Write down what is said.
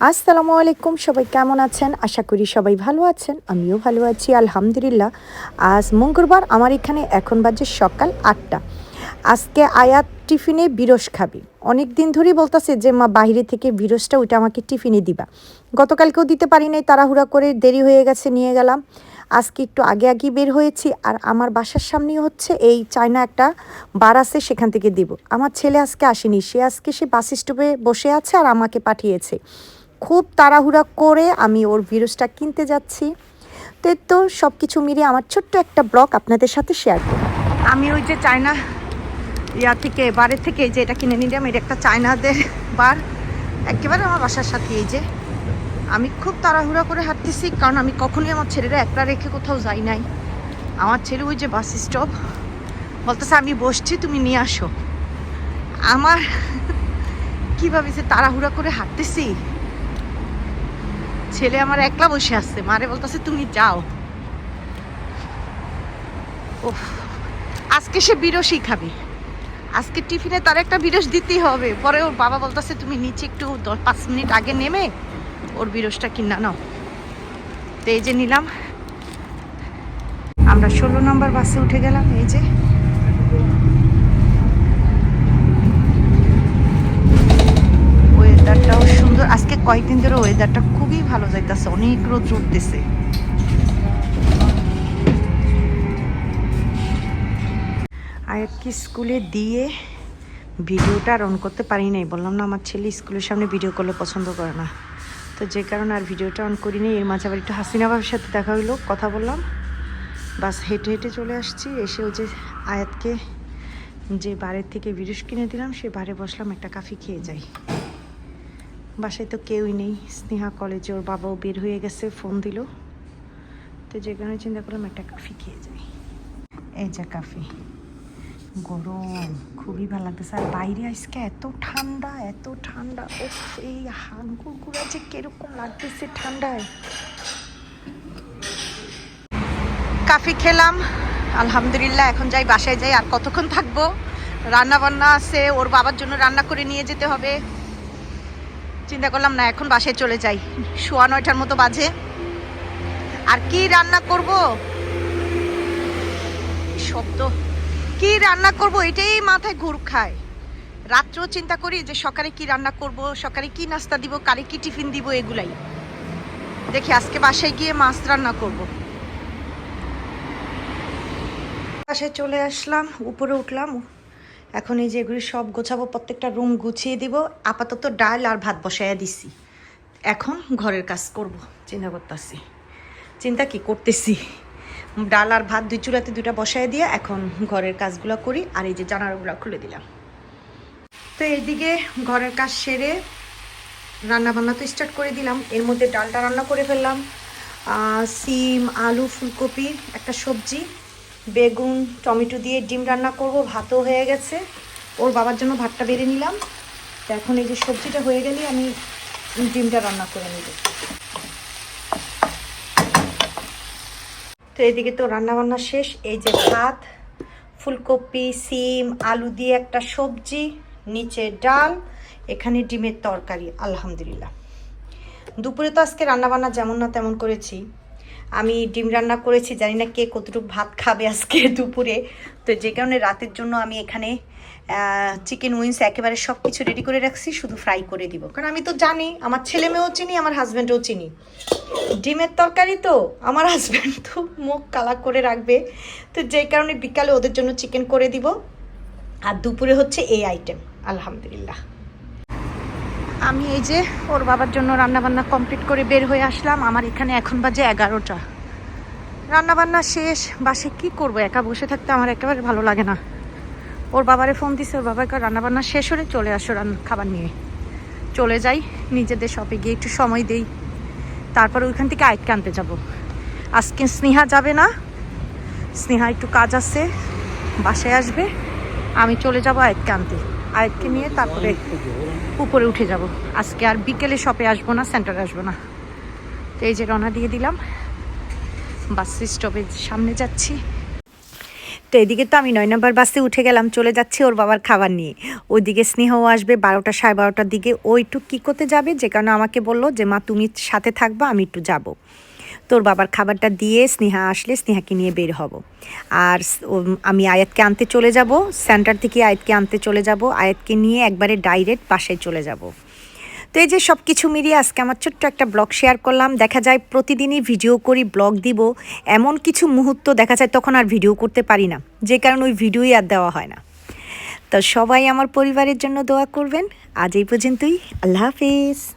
আসসালামু আলাইকুম, সবাই কেমন আছেন? আশা করি সবাই ভালো আছেন, আমিও ভালো আছি, আলহামদুলিল্লাহ। আজ মঙ্গলবার, আমার এখানে এখন বাজে সকাল আটটা। আজকে আয়াত টিফিনে বিরস খাবি। অনেক দিন ধরেই বলতেছে যে, মা বাইরে থেকে বিরসটা, ওইটা আমাকে টিফিনে দিবা। গতকালকেও দিতে পারি নাই, তাড়াহুড়া করে দেরি হয়ে গেছে, নিয়ে গেলাম। আজকে একটু আগে আগে বের হয়েছি, আর আমার বাসার সামনেই হচ্ছে এই চায়না একটা বার আছে, সেখান থেকে দিব। আমার ছেলে আজকে আসেনি, সে আজকে সে বাস স্টপে বসে আছে আর আমাকে পাঠিয়েছে। খুব তাড়াহুড়া করে আমি ওর ভিরুসটা কিনতে যাচ্ছি। তো তো সব কিছু মিলিয়ে আমার ছোট্ট একটা ব্লগ আপনাদের সাথে শেয়ার করব। আমি ওই যে চায়না ইয়া থেকে, বারের থেকে যে এটা কিনে নিলাম, এটা একটা চায়নাদের বার। একেবারে আমার বাসার সাথে এই যে। আমি খুব তাড়াহুড়া করে হাঁটতেছি, কারণ আমি কখনোই আমার ছেলেরা একলা রেখে কোথাও যাই নাই। আমার ছেলে ওই যে বাস স্টপ বলতেছে, আমি বসছি, তুমি নিয়ে আসো। আমার কীভাবে যে তাড়াহুড়া করে হাঁটতেছি? ছেলে আমার একলা বসে আসছে মারে বলতেছে, তুমি যাও। আজকে সে বিরসই খাবে। আজকে টিফিনে তার একটা বিরস দিতেই হবে। পরে ওর বাবা বলতেছে, তুমি নিচে একটু দশ, পাঁচ মিনিট আগে নেমে ওর বিরসটা কিনা নাও। তো এই যে নিলাম। আমরা ষোলো নম্বর বাসে উঠে গেলাম, এই যে। ওয়েদারটাও সুন্দর। আজকে কয়েকদিন ধরে ওয়েদারটা খুবই ভালো যাইতেছে, অনেক রোদ উঠতেছে। আয়াতকে স্কুলে দিয়ে ভিডিওটা আর অন করতে পারি নাই, বললাম না, আমার ছেলে স্কুলের সামনে ভিডিও করলে পছন্দ করে না। তো যে কারণে আর ভিডিওটা অন করিনি এর মাঝে আবার একটু হাসিনা বাবার সাথে দেখা হইল, কথা বললাম। বাস হেঁটে হেঁটে চলে আসছি, এসে ওই যে আয়াতকে যে বাড়ির থেকে বিরুষ কিনে দিলাম, সে বারে বসলাম, একটা কাফি খেয়ে যাই। বাসায় তো কেউই নেই। স্নেহা কলেজে ওর বাবাও বের হয়ে গেছে ফোন দিল। তো যে কারণে চিন্তা করলাম একটা কাফি খেয়ে যাই। এই যে কাফি গরম, খুবই ভালো লাগতেছে। আর বাইরে আজকে এত ঠান্ডা এত ঠান্ডা। ও এই হাঙ্গুর গুড়া যে কীরকম লাগতেছে ঠান্ডায়। কাফি খেলাম। আলহামদুলিল্লাহ, এখন যাই বাসায় যাই আর কতক্ষণ থাকব? রান্না বান্না আছে, ওর বাবার জন্য রান্না করে নিয়ে যেতে হবে। চিন্তা করলাম, না, এখন বাসায় চলে যাই। সোয়া নয়টার মতো বাজে। আর কি রান্না করব? শব্দ। কি রান্না করব? এটাই মাথায় ঘুর খায়। রাত্রেও চিন্তা করি যে সকালে কি রান্না করব, সকালে কি নাস্তা দিব কারে কি টিফিন দিব, এগুলাই। দেখি, আজকে বাসায় গিয়ে মাছ রান্না করব। বাসায় চলে আসলাম, উপরে উঠলাম। এখন এই যে এগুলি সব গোছাবো, প্রত্যেকটা রুম গুছিয়ে দিব, আপাতত ডাল আর ভাত বসাইয়া দিছি। এখন ঘরের কাজ করব, চিন্তা করতেছি। চিন্তা কি করতেছি? ডাল আর ভাত দুই চুলাতে দুটা বসায় দিয়ে এখন ঘরের কাজগুলো করি আর এই যে জানালাগুলো খুলে দিলাম। তো এইদিকে ঘরের কাজ সেরে রান্না বান্না তো স্টার্ট করে দিলাম। এর মধ্যে ডালটা রান্না করে ফেললাম। সিম, আলু, ফুলকপি, একটা সবজি বেগুন, টমেটো দিয়ে ডিম রান্না করব, ভাতও হয়ে গেছে। ওর বাবার জন্য ভাতটা বেড়ে নিলাম। তো এখন এই যে সবজিটা হয়ে গেলে আমি ডিমটা রান্না করে নেব। তো এদিকে তো রান্না বান্না শেষ। এই যে ভাত, ফুলকপি, সিম, আলু দিয়ে একটা সবজি, নিচে ডাল, এখানে ডিমের তরকারি, আলহামদুলিল্লাহ। দুপুরে তো আজকে রান্নাবান্না যেমন না তেমন করেছি। আমি ডিম রান্না করেছি, জানি না কে কতটুকু ভাত খাবে আজকে দুপুরে। তো যে কারণে রাতের জন্য আমি এখানে চিকেন উইংস একেবারে সব কিছু রেডি করে রাখছি, শুধু ফ্রাই করে দিব। কারণ আমি তো জানি, আমার ছেলে মেয়েও চিনি, আমার হাজব্যান্ডও চিনি। ডিমের তরকারি তো আমার হাজব্যান্ড তো মুখ কালা করে রাখবে। তো যে কারণে বিকালে ওদের জন্য চিকেন করে দিব। আর দুপুরে হচ্ছে এই আইটেম আলহামদুলিল্লাহ। আমি এই যে ওর বাবার জন্য রান্না বান্না কমপ্লিট করে বের হয়ে আসলাম। আমার এখানে এখন বাজে এগারোটা। রান্না বান্না শেষ। বাসে কি করব? একা বসে থাকতে আমার একেবারে ভালো লাগে না। ওর বাবারে ফোন দিছে, ওর বাবাকে রান্না বান্না শেষ হলে চলে আসো রান্না খাবার নিয়ে। চলে যাই, নিজেদের শপে গিয়ে একটু সময় দেই। তারপর ওইখান থেকে আইটকে আনতে যাব। আজকে স্নেহা যাবে না। স্নেহা একটু কাজ আছে। বাসায় আসবে। আমি চলে যাব আয়তকে আনতে। আয়তকে নিয়ে তারপরে উপরে উঠে যাব। আজকে আর বিকেলে শপে আসব না সেন্টারে আসব না। তো এই যে রওনা দিয়ে দিলাম। বাস স্টপের সামনে যাচ্ছি। তো এদিকে তো আমি নয় নম্বর বাসে উঠে গেলাম, চলে যাচ্ছি ওর বাবার খাবার নিয়ে। ওইদিকে স্নেহও আসবে বারোটা সাড়ে বারোটার দিকে। ও একটু কী করতে যাবে? যে কারণে আমাকে বলল যে, মা, তুমি সাথে থাকবা, আমি একটু যাব। তোর বাবার খাবারটা দিয়ে স্নেহা আসলে স্নেহাকে নিয়ে বের হব। আর আমি আয়াতকে আনতে চলে যাব, সেন্টার থেকে আয়াতকে আনতে চলে যাব, আয়াতকে নিয়ে একবারে ডাইরেক্ট বাসায় চলে যাব। তো এই যে সব কিছু মিলিয়ে আজকে আমার ছোট্ট একটা ব্লগ শেয়ার করলাম। দেখা যায় প্রতিদিনই ভিডিও করি, ব্লগ দিব। এমন কিছু মুহূর্ত দেখা যায় তখন আর ভিডিও করতে পারি না। যে কারণে ওই ভিডিওই আর দেওয়া হয় না। তো সবাই আমার পরিবারের জন্য দোয়া করবেন। আজ এই পর্যন্তই। আল্লাহ হাফিজ।